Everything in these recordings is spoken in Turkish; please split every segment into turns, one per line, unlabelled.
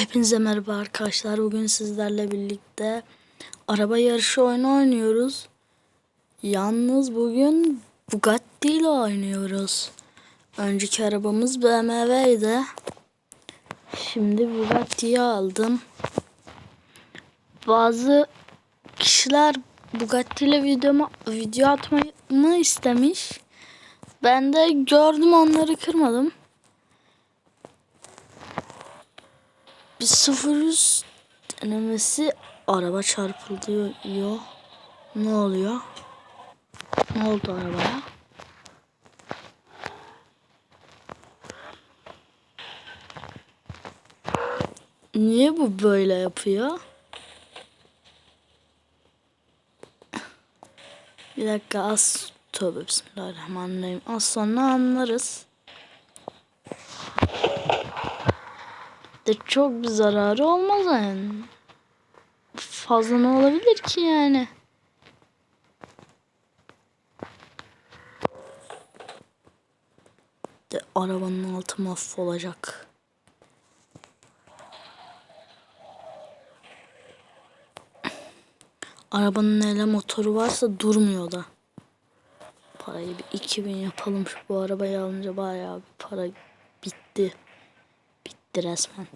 Hepinize merhaba arkadaşlar. Bugün sizlerle birlikte araba yarışı oyunu oynuyoruz. Yalnız bugün Bugatti ile oynuyoruz. Önceki arabamız BMW'ydi. Şimdi Bugatti'yi aldım. Bazı kişiler Bugatti ile videomu, video atmamı istemiş. Ben de gördüm onları kırmadım. Bir sıfır yüz denemesi araba çarpıldı diyor. Ne oluyor? Ne oldu arabaya? Niye bu böyle yapıyor? Bir dakika az tövbe bismillahirrahmanirrahim. Az sonra anlarız. De çok bir zararı olmaz yani. Fazla ne olabilir ki yani? De arabanın altı mahvolacak. Arabanın ele motoru varsa durmuyor da. Parayı bir 2000 yapalım şu bu arabayı alınca bayağı bir para bitti. Bitti resmen.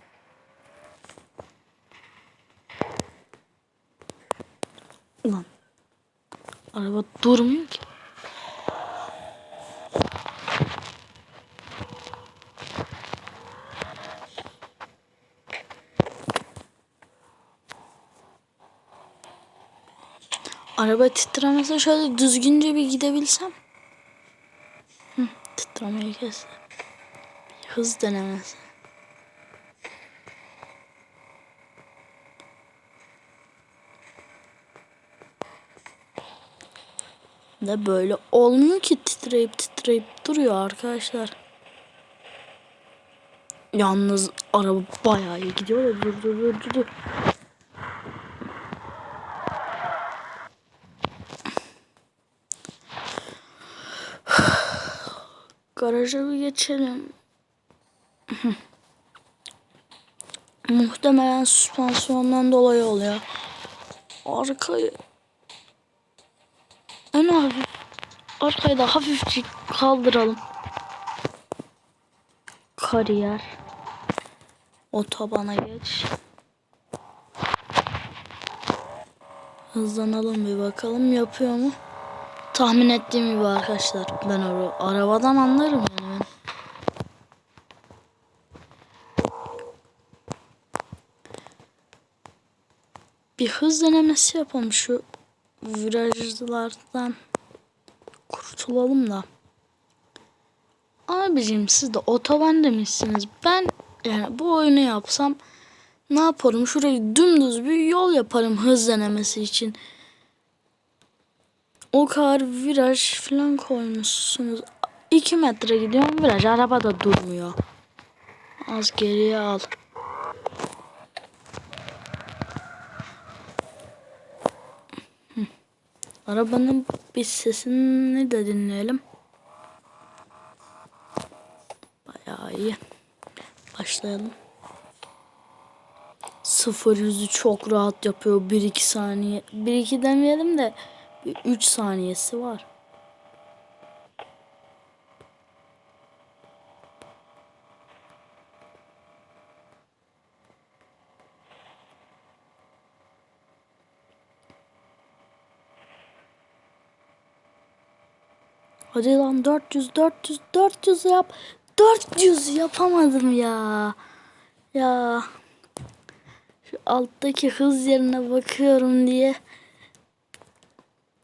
Ulan. Araba durmuyor ki. Araba titremese şöyle düzgünce bir gidebilsem. Hı, titremeyi kesti. Hız denemesi. De böyle olmuyor ki titreyip titreyip duruyor arkadaşlar. Yalnız araba bayağı iyi gidiyor. Dur dur dur. dur. Garaja bir geçelim. Muhtemelen süspansiyondan dolayı oluyor. Arkayı ön hafif arkayı da hafifçe kaldıralım. Kariyer. Otobana geç. Hızlanalım bir bakalım yapıyor mu? Tahmin ettiğim gibi arkadaşlar. Ben ara arabadan anlarım yani ben. Bir hız denemesi yapalım şu virajlardan kurtulalım da. Abicim siz de otoban demişsiniz. Ben yani bu oyunu yapsam ne yaparım? Şurayı dümdüz bir yol yaparım hız denemesi için. O kadar viraj falan koymuşsunuz. 2 metre gidiyorum viraj. Araba da durmuyor. Az geriye al. Arabanın bir sesini de dinleyelim. Bayağı iyi. Başlayalım. 0 yüzü çok rahat yapıyor. 1-2 saniye. 1-2 demeyelim de 3 saniyesi var. Hadi lan 400 400 400 yap. 400 yapamadım ya. Ya. Şu alttaki hız yerine bakıyorum diye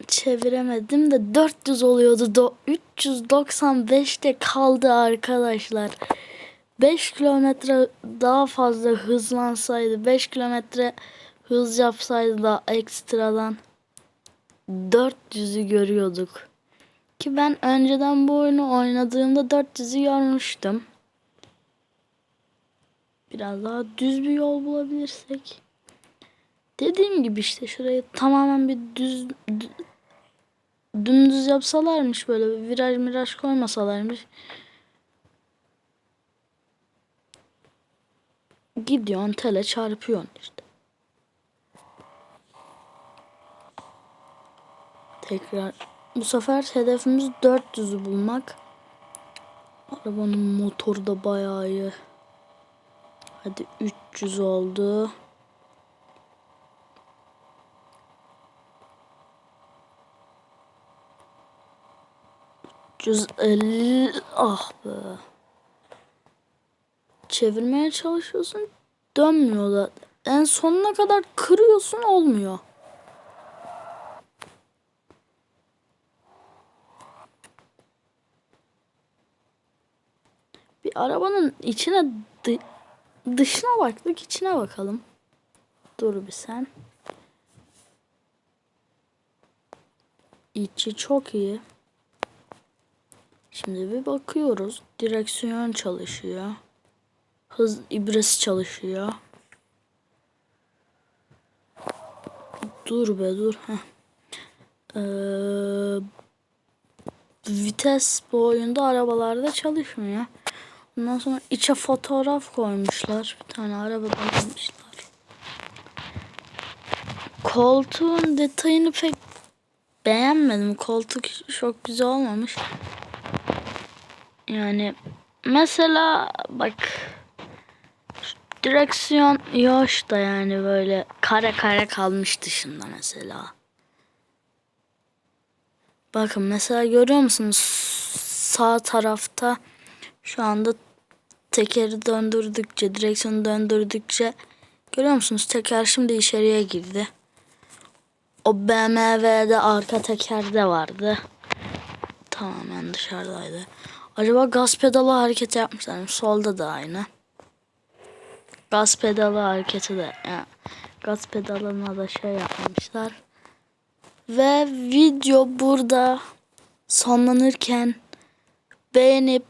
çeviremedim de 400 oluyordu. Do 395'te kaldı arkadaşlar. 5 kilometre daha fazla hızlansaydı, 5 kilometre hız yapsaydı da ekstradan 400'ü görüyorduk. Ki ben önceden bu oyunu oynadığımda 400'ü görmüştüm. Biraz daha düz bir yol bulabilirsek. Dediğim gibi işte şurayı tamamen bir düz dümdüz yapsalarmış böyle viraj miraj koymasalarmış. gidiyorsun tele çarpıyorsun işte. Tekrar bu sefer hedefimiz 400'ü bulmak. Arabanın motoru da bayağı iyi. Hadi 300 oldu. Elli ah be. Çevirmeye çalışıyorsun dönmüyor da. En sonuna kadar kırıyorsun olmuyor. Bir arabanın içine dı- dışına baktık içine bakalım. Dur bir sen. İçi çok iyi. Şimdi bir bakıyoruz. Direksiyon çalışıyor. Hız ibresi çalışıyor. Dur be dur. Heh. Ee, vites bu oyunda arabalarda çalışmıyor. Ondan sonra içe fotoğraf koymuşlar. Bir tane araba koymuşlar. Koltuğun detayını pek beğenmedim. Koltuk çok güzel olmamış. Yani mesela bak direksiyon yoş da yani böyle kare kare kalmış dışında mesela. Bakın mesela görüyor musunuz sağ tarafta şu anda tekeri döndürdükçe direksiyonu döndürdükçe görüyor musunuz teker şimdi içeriye girdi. O BMW'de arka tekerde vardı. Tamamen dışarıdaydı. Acaba gaz pedalı hareketi yapmışlar mı? Solda da aynı. Gaz pedalı hareketi de yani gaz pedalına da şey yapmışlar. Ve video burada sonlanırken beğenip